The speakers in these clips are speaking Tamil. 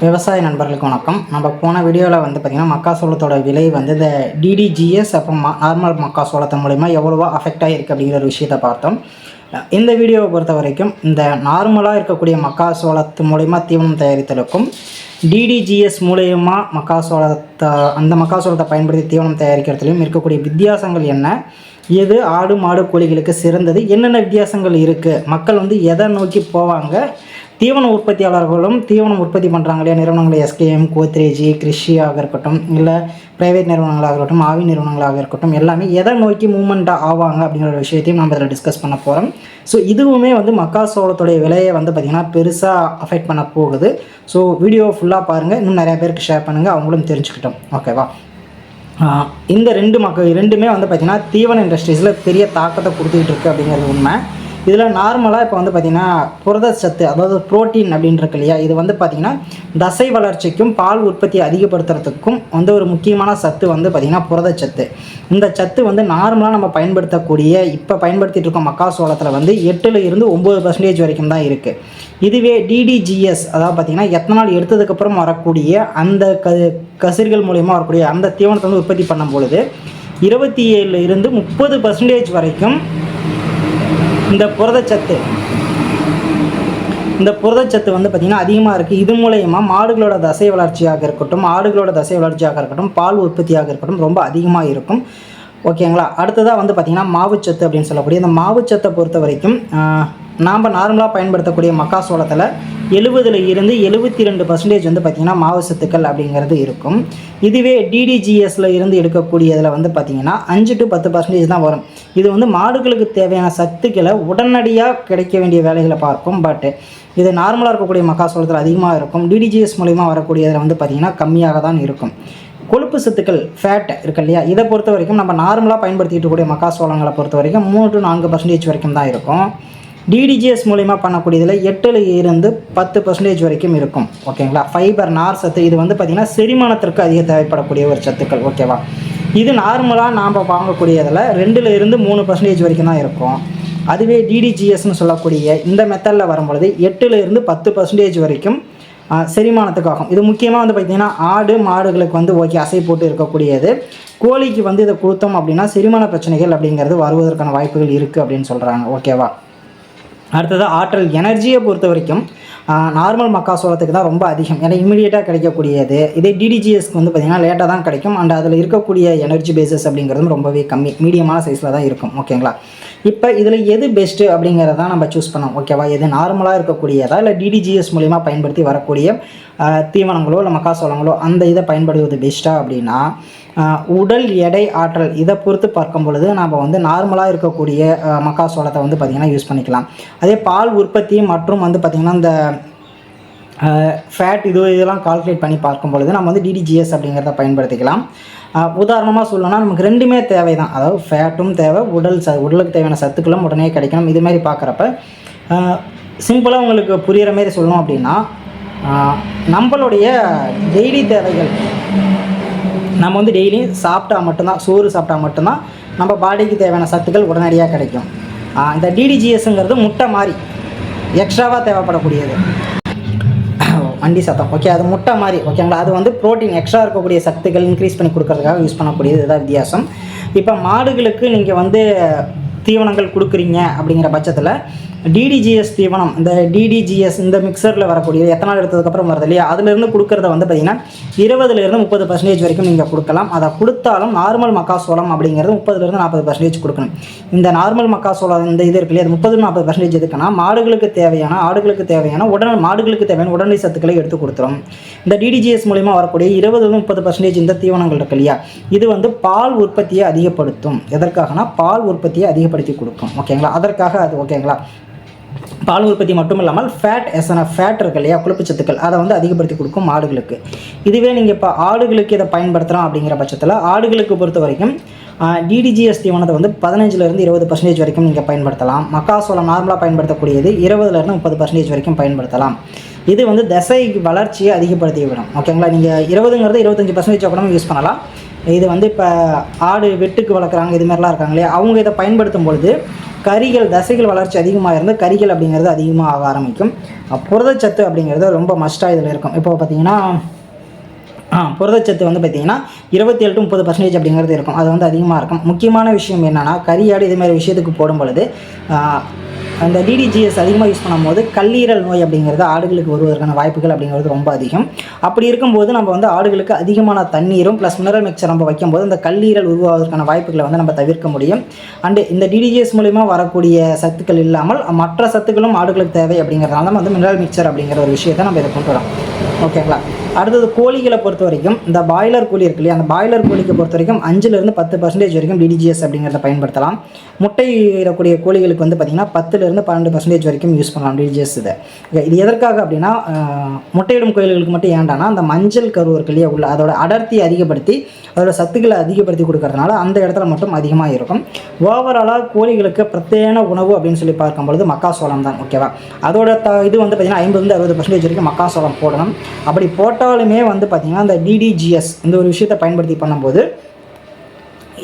விவசாய நண்பர்களுக்கு வணக்கம். நம்ம போன வீடியோவில் வந்து பார்த்திங்கன்னா மக்காசோளத்தோட விலை வந்து இந்த டிடிஜிஎஸ் அப்புறம் நார்மல் மக்காசோளத்தின் மூலிமா எவ்வளோவா அஃபெக்ட் ஆகிருக்கு அப்படிங்கிற ஒரு விஷயத்தை பார்த்தோம். இந்த வீடியோவை பொறுத்த வரைக்கும் இந்த நார்மலாக இருக்கக்கூடிய மக்காசோளத்து மூலிமா தீவனம் தயாரித்தலுக்கும் டிடிஜிஎஸ் மூலயமா மக்காசோளத்தை அந்த மக்காசோளத்தை பயன்படுத்தி தீவனம் தயாரிக்கிறதுலையும் இருக்கக்கூடிய வித்தியாசங்கள் என்ன? எது ஆடு மாடு கோழிகளுக்கு சிறந்தது? என்னென்ன வித்தியாசங்கள் இருக்குது மக்கள் வந்து எதை நோக்கி போவாங்க? தீவன உற்பத்தியாளர்களும் தீவனம் உற்பத்தி பண்ணுறாங்க இல்லையா நிறுவனங்கள் எஸ்கேஎம் கோத்ரேஜி கிருஷியாக இருக்கட்டும் இல்லை ப்ரைவேட் நிறுவனங்களாக இருக்கட்டும் ஆவி நிறுவனங்களாக இருக்கட்டும் எல்லாமே எதை நோக்கி மூமெண்ட்டாக ஆவாங்க அப்படிங்கிற ஒரு விஷயத்தையும் நம்ம இதில் டிஸ்கஸ் பண்ண போகிறோம் ஸோ இதுவுமே வந்து மக்காசோளத்துடைய விலையை வந்து பார்த்திங்கன்னா பெருசாக அஃபெக்ட் பண்ண போகுது. ஸோ வீடியோ ஃபுல்லாக பாருங்கள் இன்னும் நிறைய பேருக்கு ஷேர் பண்ணுங்கள் அவங்களும் தெரிஞ்சுக்கிட்டோம். ஓகேவா இந்த ரெண்டு மக்கள் ரெண்டுமே வந்து பார்த்திங்கன்னா தீவன இண்டஸ்ட்ரீஸில் பெரிய தாக்கத்தை கொடுத்துக்கிட்டு இருக்குது அப்படிங்கிறது உண்மை. இதில் நார்மலாக இப்போ வந்து பார்த்திங்கன்னா புரதச்சத்து அதாவது புரோட்டீன் அப்படின்றது இல்லையா இது வந்து பார்த்திங்கன்னா தசை வளர்ச்சிக்கும் பால் உற்பத்தியை அதிகப்படுத்துறதுக்கும் வந்து ஒரு முக்கியமான சத்து வந்து பார்த்திங்கன்னா புரதச்சத்து இந்த சத்து வந்து நார்மலாக நம்ம பயன்படுத்தக்கூடிய இப்போ பயன்படுத்திகிட்டு இருக்கோம் மக்காசோளத்தில் வந்து எட்டில் இருந்து ஒம்பது பர்சன்டேஜ் வரைக்கும் தான் இருக்குது இதுவே டிடிஜிஎஸ் அதாவது பார்த்திங்கன்னா எத்தனால் எடுத்ததுக்கப்புறம் வரக்கூடிய அந்த க கசிர்கள் மூலயமா வரக்கூடிய அந்த தீவனத்தை வந்து உற்பத்தி பண்ணும் பொழுது இருபத்தி ஏழுல இருந்து முப்பது பர்சன்டேஜ் வரைக்கும் இந்த புரதச்சத்து இந்த புரதச்சத்து வந்து பார்த்திங்கன்னா அதிகமாக இருக்குது இது மூலயமா மாடுகளோட தசை வளர்ச்சியாக இருக்கட்டும் ஆடுகளோட தசை வளர்ச்சியாக இருக்கட்டும் பால் உற்பத்தியாக இருக்கட்டும் ரொம்ப அதிகமாக இருக்கும். ஓகேங்களா அடுத்ததாக வந்து பார்த்திங்கன்னா மாவுச்சத்து அப்படின்னு சொல்லக்கூடிய இந்த மாவுச்சத்தை பொறுத்த வரைக்கும் நாம் நார்மலாக பயன்படுத்தக்கூடிய மக்காசோளத்தில் எழுபதுல இருந்து எழுபத்தி ரெண்டு பர்சன்டேஜ் வந்து பார்த்திங்கன்னா மாவு சத்துக்கள் அப்படிங்கிறது இருக்கும். இதுவே டிடிஜிஎஸ்ல இருந்து எடுக்கக்கூடியதில் வந்து பார்த்திங்கன்னா அஞ்சு டு பத்து பர்சன்டேஜ் தான் வரும். இது வந்து மாடுகளுக்கு தேவையான சத்துக்களை உடனடியாக கிடைக்க வேண்டிய வேலைகளை பார்க்கும். பட் இது நார்மலாக இருக்கக்கூடிய மக்காசோளத்தில் அதிகமாக இருக்கும். டிடிஜிஎஸ் மூலிமா வரக்கூடியதில் வந்து பார்த்திங்கன்னா கம்மியாக தான் இருக்கும். கொழுப்பு சத்துக்கள் ஃபேட் இருக்கு இல்லையா? இதை பொறுத்த வரைக்கும் நம்ம நார்மலாக பயன்படுத்திக்கிட்டு கூடிய மக்காசோளங்களை பொறுத்த வரைக்கும் மூணு டு நான்கு பர்சன்டேஜ் வரைக்கும் தான் இருக்கும். டிடிஜிஎஸ் மூலிமா பண்ணக்கூடியதில் எட்டில் இருந்து பத்து பர்சன்டேஜ் வரைக்கும் இருக்கும். ஓகேங்களா ஃபைபர் நார் சத்து இது வந்து பார்த்திங்கன்னா செரிமானத்திற்கு அதிக தேவைப்படக்கூடிய ஒரு சத்துக்கள். ஓகேவா இது நார்மலாக நாம் வாங்கக்கூடியதில் ரெண்டில் இருந்து மூணு பர்சன்டேஜ் வரைக்கும் தான் இருக்கும். அதுவே டிடிஜிஎஸ்னு சொல்லக்கூடிய இந்த மெத்தடில் வரும்பொழுது எட்டில் இருந்து பத்து பர்சன்டேஜ் வரைக்கும் செரிமானத்துக்காகும் இது முக்கியமாக வந்து பார்த்திங்கன்னா ஆடு மாடுகளுக்கு வந்து ஓகே அசை போட்டு இருக்கக்கூடியது. கோழிக்கு வந்து இதை கொடுத்தோம் அப்படின்னா செரிமான பிரச்சனைகள் அப்படிங்கிறது வருவதற்கான வாய்ப்புகள் இருக்குது அப்படின்னு சொல்கிறாங்க ஓகேவா அடுத்தது ஆற்றல் எனர்ஜியை பொறுத்த வரைக்கும் நார்மல் மக்காசோளத்துக்கு தான் ரொம்ப அதிகம். ஏன்னா இமீடியட்டாக கிடைக்கக்கூடியது. இதே டிடிஜிஎஸ்க்கு வந்து பார்த்திங்கன்னா லேட்டாக தான் கிடைக்கும். அண்ட் அதில் இருக்கக்கூடிய எனர்ஜி பேசஸ் அப்படிங்கிறதும் ரொம்பவே கம்மி மீடியமான சைஸில் தான் இருக்கும். ஓகேங்களா இப்போ இதில் எது பெஸ்ட்டு அப்படிங்கிறத தான் நம்ம சூஸ் பண்ணோம். ஓகேவா எது நார்மலாக இருக்கக்கூடியதா? இல்லை டிடிஜிஎஸ் மூலிமா பயன்படுத்தி வரக்கூடிய தீவனங்களோ இல்லை மக்காசோளங்களோ அந்த இதை பயன்படுத்துவது பெஸ்ட்டாக அப்படின்னா உடல் எடை ஆற்றல் இதை பொறுத்து பார்க்கும் பொழுது நம்ம வந்து நார்மலாக இருக்கக்கூடிய மக்காசோளத்தை வந்து பார்த்திங்கன்னா யூஸ் பண்ணிக்கலாம். அதே பால் உற்பத்தி மற்றும் வந்து பார்த்திங்கன்னா இந்த ஃபேட் இது இதெல்லாம் கால்குலேட் பண்ணி பார்க்கும் பொழுது நம்ம வந்து டிடிஜிஎஸ் அப்படிங்கிறத பயன்படுத்திக்கலாம். உதாரணமாக சொல்லணும்னா நமக்கு ரெண்டுமே தேவை தான் அதாவது ஃபேட்டும் தேவை உடல் ச உடலுக்கு தேவையான சத்துக்களும் உடனே கிடைக்கணும். இதுமாரி பார்க்குறப்ப சிம்பிளாக உங்களுக்கு புரிகிற மாதிரி சொல்லணும் அப்படின்னா நம்மளுடைய டெய்லி தேவைகள் நம்ம வந்து டெய்லி சாப்பிட்டா மட்டும்தான் சோறு சாப்பிட்டா மட்டும்தான் நம்ம பாடிக்கு தேவையான சத்துக்கள் உடனடியாக கிடைக்கும். இந்த டிடிஜிஎஸ்ங்கிறது முட்டை மாதிரி எக்ஸ்ட்ராவாக தேவைப்படக்கூடியது. வண்டி சத்தம். ஓகே அது முட்டை மாதிரி ஓகேங்களா அது வந்து ப்ரோட்டீன் எக்ஸ்ட்ரா இருக்கக்கூடிய சத்துக்கள் இன்க்ரீஸ் பண்ணி கொடுக்கறதுக்காக யூஸ் பண்ணக்கூடியது. இதுதான் வித்தியாசம். இப்போ மாடுகளுக்கு நீங்கள் வந்து தீவனங்கள் கொடுக்குறீங்க அப்படிங்கிற பட்சத்தில் டிடிஜிஎஸ் தீவனம் இந்த டிடிஜிஎஸ் இந்த மிக்சரில் வரக்கூடிய எத்தனை எடுத்ததுக்கப்புறம் வருது இல்லையா? அதுலேருந்து கொடுக்கறத வந்து பார்த்திங்கன்னா இருபதுலேருந்து முப்பது பர்சன்டேஜ் வரைக்கும் நீங்கள் கொடுக்கலாம். அதை கொடுத்தாலும் நார்மல் மக்காசோளம் அப்படிங்கிறது முப்பதுலேருந்து நாற்பது பர்சன்டேஜ் கொடுக்கணும். இந்த நார்மல் மக்காசோளம் இந்த இது இருக்கு இல்லையா? அது முப்பது நாற்பது பர்சன்டேஜ் எதுக்குன்னா மாடுகளுக்கு தேவையான ஆடுகளுக்கு தேவையான உடனே மாடுகளுக்கு தேவையான உடனடி சத்துக்களை எடுத்து கொடுத்துரும். இந்த டிடிஜிஎஸ் மூலிமா வரக்கூடிய இருபதுலேருந்து முப்பது பர்சன்டேஜ் இந்த தீவனங்கள் இருக்கு இல்லையா? இது வந்து பால் உற்பத்தியை அதிகப்படுத்தும். எதற்காகனா பால் உற்பத்தியை அதிகப்படுத்தி கொடுக்கும். ஓகேங்களா? அதற்காக அது ஓகேங்களா? பால் உற்பத்தி மட்டும் இல்லாமல் ஃபேட் எசன ஃபேட் இருக்கு இல்லையா கொழுப்பு சத்துக்கள். அதை வந்து அதிகப்படுத்தி கொடுக்கும் மாடுகளுக்கு. இதுவே நீங்கள் இப்போ ஆடுகளுக்கு இதை பயன்படுத்தலாம் அப்படிங்கிற பட்சத்தில் ஆடுகளுக்கு பொறுத்த வரைக்கும் டிடிஜிஎஸ் தீவனத்தை வந்து பதினஞ்சுலேருந்து இருபது பர்சன்டேஜ் வரைக்கும் நீங்கள் பயன்படுத்தலாம். மக்காசோளம் நார்மலாக பயன்படுத்தக்கூடியது இருபதுலேருந்து முப்பது பர்சன்டேஜ் வரைக்கும் பயன்படுத்தலாம். இது வந்து தசை வளர்ச்சியை அதிகப்படுத்தி விடும். ஓகேங்களா நீங்கள் இருபதுங்கிறது இருபத்தஞ்சி பர்சன்டேஜ் கூட யூஸ் பண்ணலாம். இது வந்து இப்போ ஆடு வெட்டுக்கு வளர்க்குறாங்க இது மாதிரிலாம் இருக்காங்க இல்லையா? அவங்க இதை பயன்படுத்தும் பொழுது கரிகள் தசைகள் வளர்ச்சி அதிகமாக இருந்து கரிகள் அப்படிங்கிறது அதிகமாக ஆக ஆரம்பிக்கும் புரதச்சத்து அப்படிங்கிறது ரொம்ப மஸ்ட்டாக இதில் இருக்கும். இப்போ பார்த்தீங்கன்னா புரதச்சத்து வந்து பார்த்தீங்கன்னா இருபத்தி ஏழு டு முப்பது பர்சன்டேஜ் அப்படிங்கிறது இருக்கும். அது வந்து அதிகமாக இருக்கும். முக்கியமான விஷயம் என்னென்னா கரியாடு இது மாதிரி விஷயத்துக்கு போடும் பொழுது அந்த டிடிஜிஎஸ் அதிகமாக யூஸ் பண்ணும்போது கல்லீரல் நோய் அப்படிங்கிறது ஆடுகளுக்கு வருவதற்கான வாய்ப்புகள் அப்படிங்கிறது ரொம்ப அதிகம். அப்படி இருக்கும்போது நம்ம வந்து ஆடுகளுக்கு அதிகமான தண்ணீரும் ப்ளஸ் மினரல் மிக்சர் நம்ம வைக்கும்போது அந்த கல்லீரல் உருவாவதற்கான வாய்ப்புகளை வந்து நம்ம தவிர்க்க முடியும். அண்டு இந்த டிடிஜிஎஸ் மூலிமா வரக்கூடிய சத்துக்கள் இல்லாமல் மற்ற சத்துக்களும் ஆடுகளுக்கு தேவை அப்படிங்கிறதுனால நம்ம வந்து மினரல் மிக்சர் அப்படிங்கிற ஒரு விஷயத்தை நம்ம இதை கொண்டு வரோம். ஓகேங்களா அடுத்தது கோழிகளை பொறுத்த வரைக்கும் இந்த பாய்லர் கோழி இருக்கு இல்லையா அந்த பாய்லர் கோழிக்கு பொறுத்த வரைக்கும் அஞ்சுலேருந்து பத்து பர்சன்டேஜ் வரைக்கும் டிடிஜிஎஸ் அப்படிங்கிறத பயன்படுத்தலாம். முட்டை இடக்கூடிய கோழிகளுக்கு வந்து பார்த்திங்கன்னா பத்துலேருந்து பன்னெண்டு பர்சன்டேஜ் வரைக்கும் யூஸ் பண்ணலாம் டிடிஜிஎஸ் இதை. இது எதற்காக அப்படின்னா முட்டையிடும் கோழிகளுக்கு மட்டும் ஏண்டானா அந்த மஞ்சள் கரு இருக்கு இல்லையா உள்ள அதோட அடர்த்தி அதிகப்படுத்தி அதோட சத்துக்களை அதிகப்படுத்தி கொடுக்கறதுனால அந்த இடத்துல மட்டும் அதிகமாக இருக்கும். ஓவராலாக கோழிகளுக்கு பிரத்யேக உணவு அப்படின்னு சொல்லி பார்க்கும்பொழுது மக்காசோளம் தான் ஓகேவா அதோட த இது வந்து பார்த்திங்கன்னா ஐம்பதுலேருந்து அறுபது பர்சன்டேஜ் வரைக்கும் மக்காசோளம் போடணும். அப்படி போட்டாலுமே வந்து பார்த்திங்கன்னா அந்த டிடிஜிஎஸ் இந்த ஒரு விஷயத்தை பயன்படுத்தி பண்ணும்போது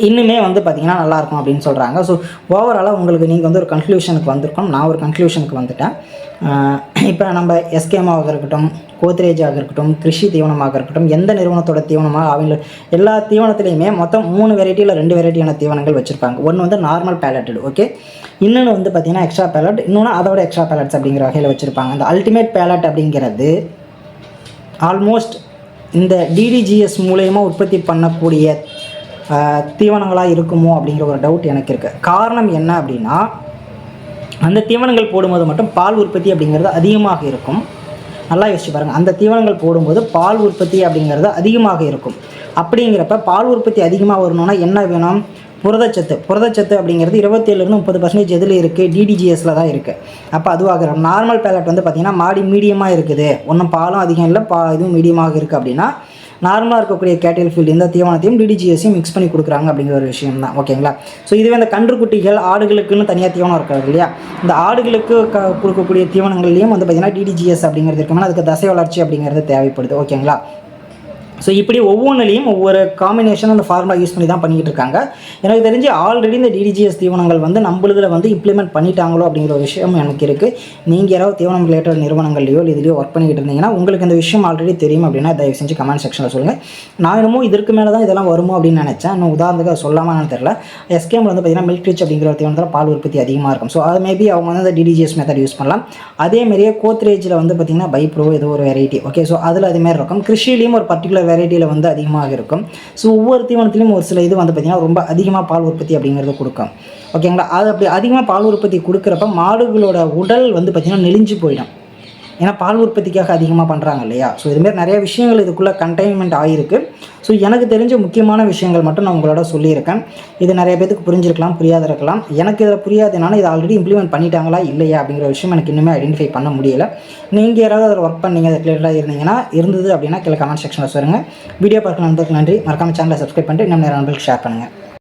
இன்னுமே வந்து பார்த்திங்கன்னா நல்லாயிருக்கும் அப்படின்னு சொல்கிறாங்க ஸோ ஓவராலாக உங்களுக்கு நீங்கள் வந்து ஒரு கன்க்ளூஷனுக்கு வந்திருக்கோம். நான் ஒரு கன்க்ளூஷனுக்கு வந்துட்டேன். இப்போ நம்ம எஸ்கேமாவாக இருக்கட்டும் கோத்ரேஜாக இருக்கட்டும் கிருஷி தீவனமாக இருக்கட்டும் எந்த நிறுவனத்தோட தீவனமாக அவங்க எல்லா தீவனத்துலேயுமே மொத்தம் மூணு வெரைட்டியில் ரெண்டு வெரைட்டியான தீவனங்கள் வச்சுருப்பாங்க ஒன்று வந்து நார்மல் பேலட்டட் ஓகே இன்னொன்று வந்து பார்த்திங்கன்னா எக்ஸ்ட்ரா பேலட் இன்னொன்று அதோட எக்ஸ்ட்ரா பேலட்ஸ் அப்படிங்கிற வகையில் வச்சுருப்பாங்க. அந்த அல்டிமேட் பேலட் அப்படிங்கிறது ஆல்மோஸ்ட் இந்த டிடிஜிஎஸ் மூலயமா உற்பத்தி பண்ணக்கூடிய தீவனங்களாக இருக்குமோ அப்படிங்கிற ஒரு டவுட் எனக்கு இருக்குது காரணம் என்ன அப்படின்னா அந்த தீவனங்கள் போடும்போது மட்டும் பால் உற்பத்தி அப்படிங்கிறது அதிகமாக இருக்கும். நல்லா யோசிச்சு பாருங்கள் அந்த தீவனங்கள் போடும்போது பால் உற்பத்தி அப்படிங்கிறது அதிகமாக இருக்கும். அப்படிங்கிறப்ப பால் உற்பத்தி அதிகமாக வரணும்னா என்ன வேணும்? புரதச்சத்து புரதச்சத்து அப்படிங்கிறது இருபத்தேழுலேருந்து முப்பது பர்சன்டேஜ் எதில் இருக்குது டிடிஜிஎஸில் தான் இருக்குது அப்போ அதுவாக நார்மல் பேலட் வந்து பார்த்திங்கன்னா மாடி மீடியமாக இருக்குது. ஒன்றும் பாலும் அதிகம் இல்லை பா இதுவும் மீடியமாக இருக்குது அப்படின்னா நார்மலாக இருக்கக்கூடிய கேட்டில் ஃபீல்டு இந்த தீவனத்தையும் டிடிஜிஎஸையும் மிக்ஸ் பண்ணி கொடுக்குறாங்க அப்படிங்கிற ஒரு விஷயம் தான் ஓகேங்களா ஸோ இதுவே இந்த கன்றுக்குட்டிகள் ஆடுகளுக்குன்னு தனியாக தீவனம் இருக்காது இல்லையா? இந்த ஆடுகளுக்கு க கொடுக்கக்கூடிய தீவனங்கள்லையும் வந்து பார்த்திங்கன்னா டிடிஜிஎஸ் அப்படிங்கிறது இருக்குன்னா அதுக்கு தசை வளர்ச்சி அப்படிங்கிறது தேவைப்படுது. ஓகேங்களா ஸோ இப்படி ஒவ்வொன்றுலையும் ஒவ்வொரு காம்பினேஷன் அந்த ஃபார்முலா யூஸ் பண்ணி தான் பண்ணிக்கிட்டு இருக்காங்க. எனக்கு தெரிஞ்சு ஆல்ரெடி இந்த டிடிஜிஎஸ் தீவனங்கள் வந்து நம்மளுதில் வந்து இம்ப்ளிமெண்ட் பண்ணிட்டாங்களோ அப்படிங்கிற ஒரு விஷயம் எனக்கு இருக்குது நீங்கள் யாராவது தீவனம் ரிலேட்டட் நிறுவனங்கள்லையோ இல்லை இதுலையோ ஒர்க் பண்ணிக்கிட்டு இருந்தீங்கன்னா உங்களுக்கு இந்த விஷயம் ஆல்ரெடி தெரியும் அப்படின்னா தயவு செஞ்சு கமெண்ட் செக்ஷனில் சொல்லுங்கள் நான் என்னமோ இதற்கு மேலே தான் இதெல்லாம் வருமோ அப்படின்னு நினச்சேன். இன்னும் உதாரணத்துக்கு அது சொல்லாமான்னு தெரியல. எஸ்கேமில் வந்து பார்த்தீங்கன்னா மில்க் ரிச் அப்படிங்கிற ஒரு தீவனத்தில் பால் உற்பத்தி அதிகமாக இருக்கும். ஸோ அது மேபி அவங்க வந்து அந்த டிடிஜிஎஸ் மெத்தட் யூஸ் பண்ணலாம். அதே மாதிரியே கோத்ரேஜில் வந்து பார்த்திங்கன்னா பைப்ரோ ஏதோ ஒரு வெரைட்டி ஓகே ஸோ அதில் அதுமாரி இருக்கும். கிருஷிலையும் ஒரு பர்டிகுலர் வெரைட்டியில் வந்து அதிகமாக இருக்கும். ஸோ ஒவ்வொரு தீவனத்துலையும் ஒரு சில இது வந்து பார்த்திங்கன்னா ரொம்ப அதிகமாக பால் உற்பத்தி அப்படிங்கிறது கொடுக்கும். ஓகேங்களா அது அப்படி அதிகமாக பால் உற்பத்தி கொடுக்குறப்ப மாடுகளோட உடல் வந்து பார்த்திங்கன்னா நெளிஞ்சு போயிடும். ஏன்னா பால் உற்பத்திக்காக அதிகமாக பண்ணுறாங்க இல்லையா? ஸோ இதுமாரி நிறைய விஷயங்கள் இதுக்குள்ளே கண்டெயின்மெண்ட் ஆகிருக்கு ஸோ எனக்கு தெரிஞ்ச முக்கியமான விஷயங்கள் மட்டும் நான் உங்களோட சொல்லியிருக்கேன். இது நிறைய பேத்துக்கு புரிஞ்சிருக்கலாம் புரியாத இருக்கலாம். எனக்கு இதில் புரியாதுனால இதை ஆல்ரெடி இம்ப்ளிமெண்ட் பண்ணிட்டாங்களா இல்லையா அப்படிங்கிற விஷயம் எனக்கு இன்னுமே ஐடென்டிஃபை பண்ண முடியல. நீங்கள் யாராவது அதில் ஒர்க் பண்ணீங்க அது ரிலேட்டடாக இருந்தீங்கன்னா இருந்தது அப்படின்னா கீழே கமெண்ட் செக்ஷனில் சொல்லுங்கள் வீடியோ பார்க்க நண்பர்களுக்கு நன்றி. மறக்காம சேனலை சப்ஸ்கிரைப் பண்ணிட்டு இன்னும் நிறைய நண்பர்களுக்கு ஷேர் பண்ணுங்கள்